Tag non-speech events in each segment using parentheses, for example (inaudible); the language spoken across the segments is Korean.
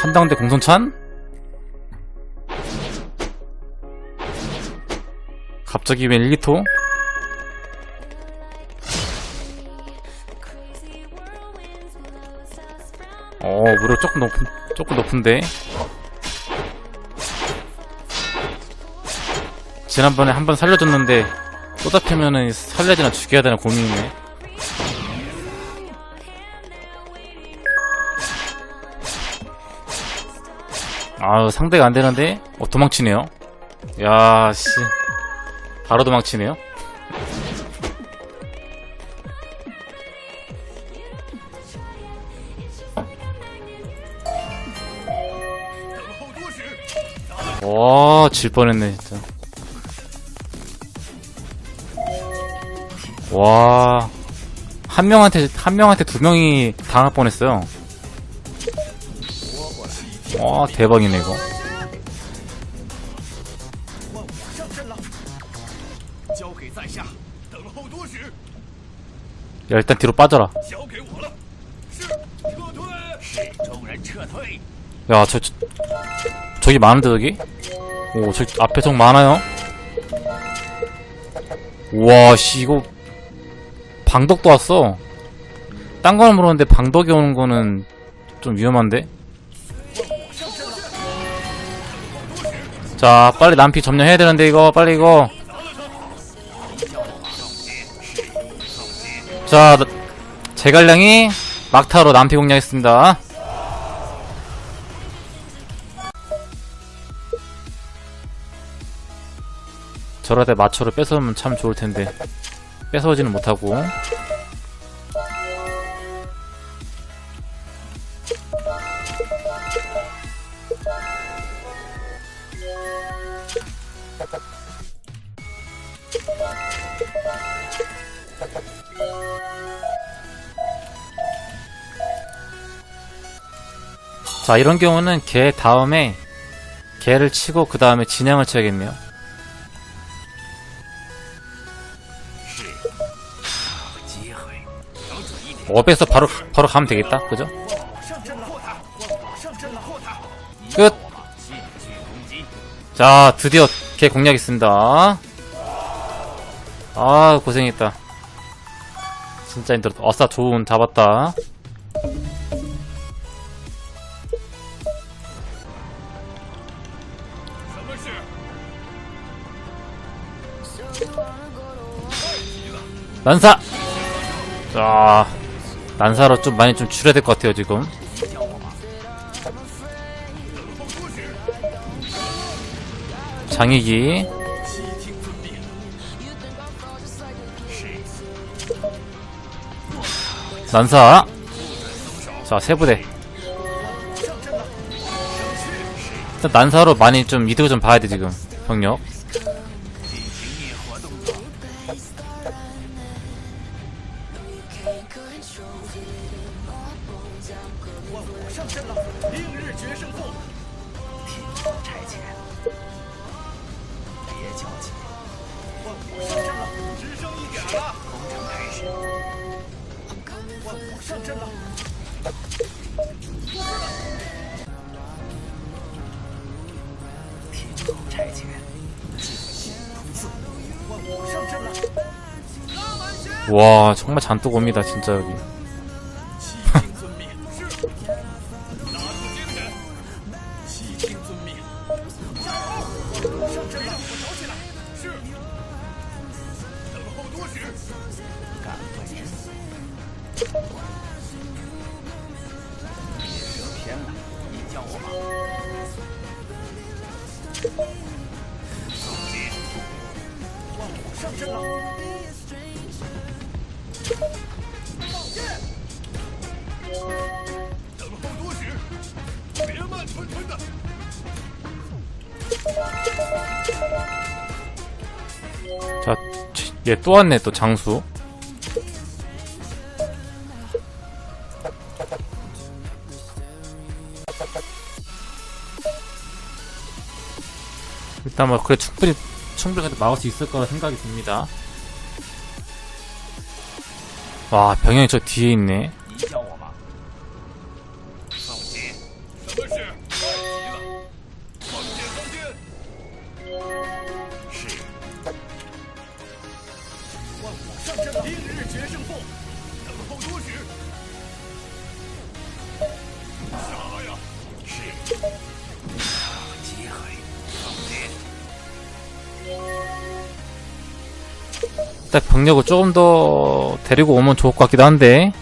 한당대 공성찬? 갑자기 웬 1기토? 어, 무려 조금 높은, 조금 높은데. 지난번에 한 번 살려줬는데, 또 잡히면은 살려야 되나 죽여야 되나 고민이네. 아유, 상대가 안 되는데? 어, 도망치네요. 야, 씨. 바로 도망치네요. 와, 질 뻔했네, 진짜. 와, 한 명한테, 한 명한테 두 명이 당할 뻔했어요. 와 대박이네 이거 야 일단 뒤로 빠져라 야저 저, 저기 많은데 저기? 오 저기 앞에 적 많아요 우와 씨 이거 방덕도 왔어 딴 거는 모르는데 방덕이 오는 거는 좀 위험한데? 자, 빨리 남피 점령해야 되는데, 이거, 빨리 이거. 자, 나- 제갈량이 막타로 남피 공략했습니다. 저럴 때 마초를 뺏어오면 참 좋을 텐데 뺏어오지는 못하고 (laughs) 자 이런 경우는 개 다음에 개를 치고 그 다음에 진양을 쳐야겠네요 업에서 바로 바로 가면 되겠다 그죠? 끝! 자 드디어 개 공략했습니다 아 고생했다 진짜 힘들었다. 아싸 좋은 잡았다. 난사! 아, 난사로 좀 많이 좀 줄여야 될 것 같아요, 지금. 장애기. 난사. 자 세부대. 일단 난사로 많이 좀 이득을 좀 봐야돼 지금. 병력. 와 정말 잔뜩 옵니다 진짜 여기 (laughs) 자 얘 또 왔네 또 장수. 일단 뭐 그래 충분히 충분히 막을 수 있을 거라 생각이 듭니다. 와 병영이 저 뒤에 있네 딱 병력을 조금 더 데리고 오면 좋을 것 같기도 한데.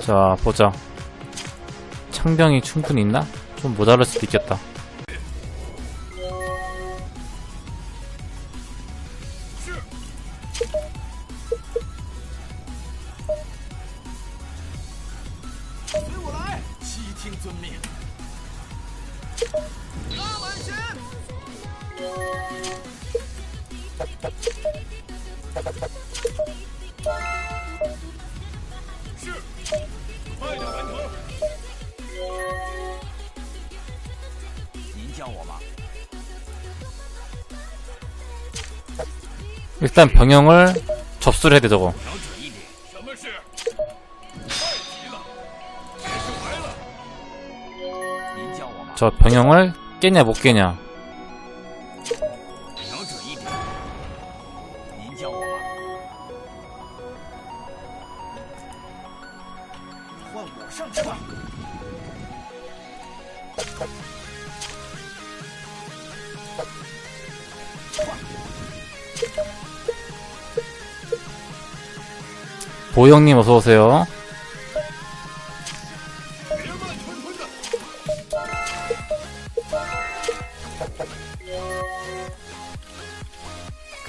자 보자. 창병이 충분히 있나? 좀 모자랄 수도 있겠다 일단 병영을 접수를 해야 돼 저거 저 병영을 깨냐 못 깨냐? 보영님 어서오세요.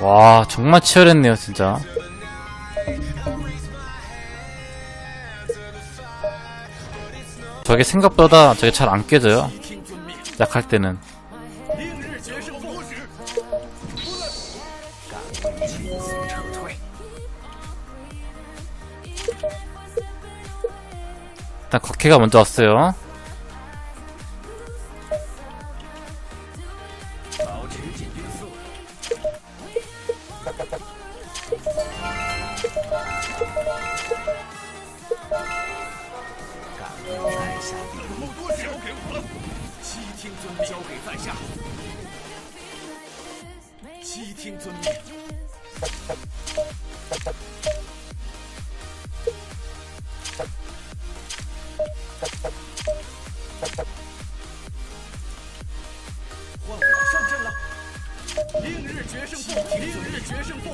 와 정말 치열했네요 진짜. 저게 생각보다 저게 잘 안 깨져요. 약할 때는. 일단 걷기가 먼저 왔어요. 快按下笔录，交给我了。悉听尊命，交给在下。悉听尊命。换我上阵了。明日决胜负，明日决胜负，